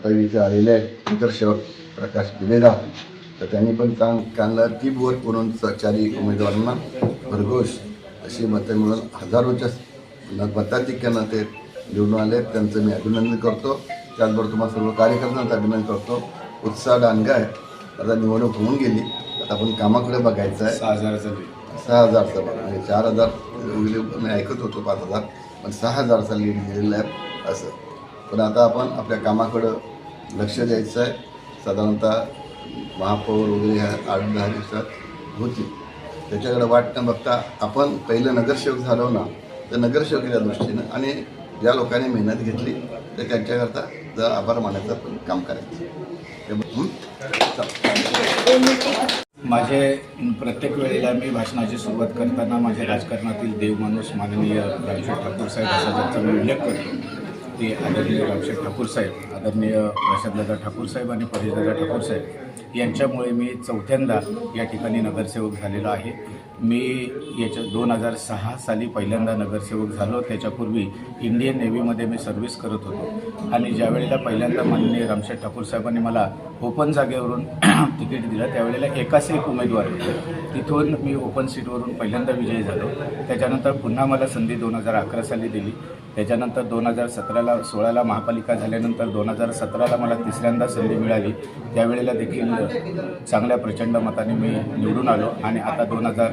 आता इथे आलेले आहेत नगरसेवक प्रकाश दिलेला तर त्यांनी पण चांग चांगला टीप वर्क करून चारी उमेदवारांना भरघोष अशी मतं मिळून हजारोच्या मताधिक्यानं ते निवडून आले त्यांचं मी अभिनंदन करतो. त्याचबरोबर तुम्हाला सर्व कार्यकर्त्यांचं अभिनंदन करतो. उत्साह डांगा आहे. आता निवडणूक होऊन गेली. आता आपण कामाकडे बघायचं आहे. सहा हजाराचा. सहा हजारचा बघा. म्हणजे चार हजार मी ऐकत होतो पाच हजार पण सहा हजारचा लीड दिलेला आहे असं. पण आता आपण आपल्या कामाकडं लक्ष द्यायचं आहे साधारणतः महापौर वगैरे ह्या आठ दहा दिवसात होतील. त्याच्याकडे वाट न बघता आपण पहिलं नगरसेवक झालो ना तर नगरसेवकीच्या दृष्टीनं आणि ज्या लोकांनी मेहनत घेतली तर त्यांच्याकरता जर आभार मानायचं पण काम करायचं. माझे प्रत्येक वेळेला मी भाषणाची सुरुवात करताना माझ्या राजकारणातील देवमाणूस माननीय रामशेठ ठाकूर साहेब असा त्यांचा मी उल्लेख करतो ते आदरणीय रामशेठ ठाकूर साहेब आदरणीय प्रशांतदादा ठाकूर साहेब आणि परेशदादा ठाकूर साहेब यांच्यामुळे मी चौथ्यांदा या ठिकाणी नगरसेवक झालेलो आहे. मी याच्या दोन हजार सहा साली पहिल्यांदा नगरसेवक झालो. त्याच्यापूर्वी इंडियन नेव्हीमध्ये मी सर्व्हिस करत होतो. आणि ज्यावेळेला पहिल्यांदा माननीय रामशेठ ठाकूर साहेबांनी मला ओपन जागेवरून तिकीट दिलं त्यावेळेला एकाच एक उमेदवार होते. तिथून मी ओपन सीटवरून पहिल्यांदा विजयी झालो. त्याच्यानंतर पुन्हा मला संधी दोन हजार अकरा साली दिली. त्याच्यानंतर दोन हजार सतराला सोळाला महापालिका झाल्यानंतर दोन हजार सतराला मला तिसऱ्यांदा संधी मिळाली. त्यावेळेला देखील चांगल्या प्रचंड मताने मी निवडून आलो. आणि आता दोन हजार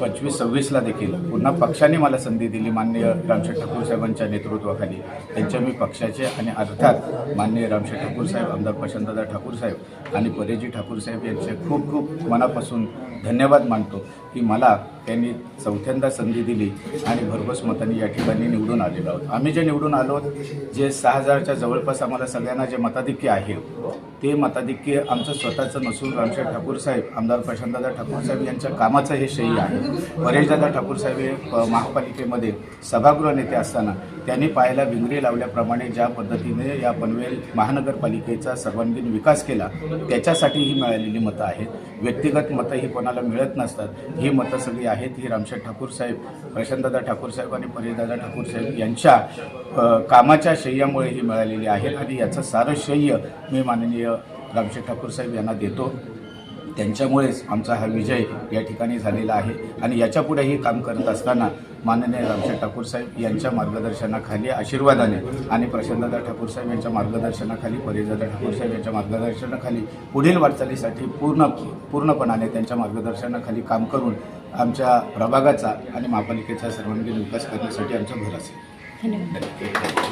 पंचवीस सव्वीसला देखील. पुन्हा पक्षाने मला संधी दिली माननीय रामशेठ ठाकूर साहेबांच्या नेतृत्वाखाली. त्यांच्या मी पक्षाचे आणि अर्थात माननीय रामशेठ ठाकूर साहेब आमदार प्रशांतदा ठाकूर साहेब आणि परेजी ठाकूर साहेब यांचे खूप खूप मनापासून धन्यवाद मानतो की मला त्यांनी चौथ्यांदा संधी दिली आणि भरघोस मतांनी या ठिकाणी निवडून आलेलो आहोत. आम्ही जे निवडून आलो जे सहा हजारच्या जवळपास आम्हाला सगळ्यांना जे मताधिक्य आहे ते मताधिक्य आमचं स्वतःचं नसून रामशेठ ठाकूर साहेब आमदार प्रशांतदा ठाकूर साहेब यांच्या कामाचं हे श्रेय आहे. परेशदादा ठाकूर साहेब हे महापालिकेमध्ये सभागृह नेते असताना त्यांनी पायाला विंगरी लावल्याप्रमाणे ज्या पद्धतीने या पनवेल महानगरपालिकेचा सर्वांगीण विकास केला त्याच्यासाठी ही मिळालेली मतं आहेत. व्यक्तिगत मतं ही कोणाला मिळत नसतात. ही मतं सगळी आहेत ही रामशेठ ठाकूर साहेब प्रशांतदादा ठाकूर साहेब आणि परेशदादा ठाकूर साहेब यांच्या कामाच्या शय्यामुळे ही मिळालेली आहेत आणि याचं सारं शय्य मी माननीय रामशेठ ठाकूर साहेब यांना देतो. त्यांच्यामुळेच आमचा हा विजय या ठिकाणी झालेला आहे. आणि याच्यापुढेही काम करत असताना माननीय रामशेठ ठाकूर साहेब यांच्या मार्गदर्शनाखाली आशीर्वादाने आणि प्रशांतदादा ठाकूर साहेब यांच्या मार्गदर्शनाखाली परेशदादा ठाकूर साहेब यांच्या मार्गदर्शनाखाली पुढील वाटचालीसाठी पूर्ण पूर्णपणाने त्यांच्या मार्गदर्शनाखाली काम करून आमच्या प्रभागाचा आणि महापालिकेचा सर्वांगीण विकास करण्यासाठी आमचा भर असेल. धन्यवाद.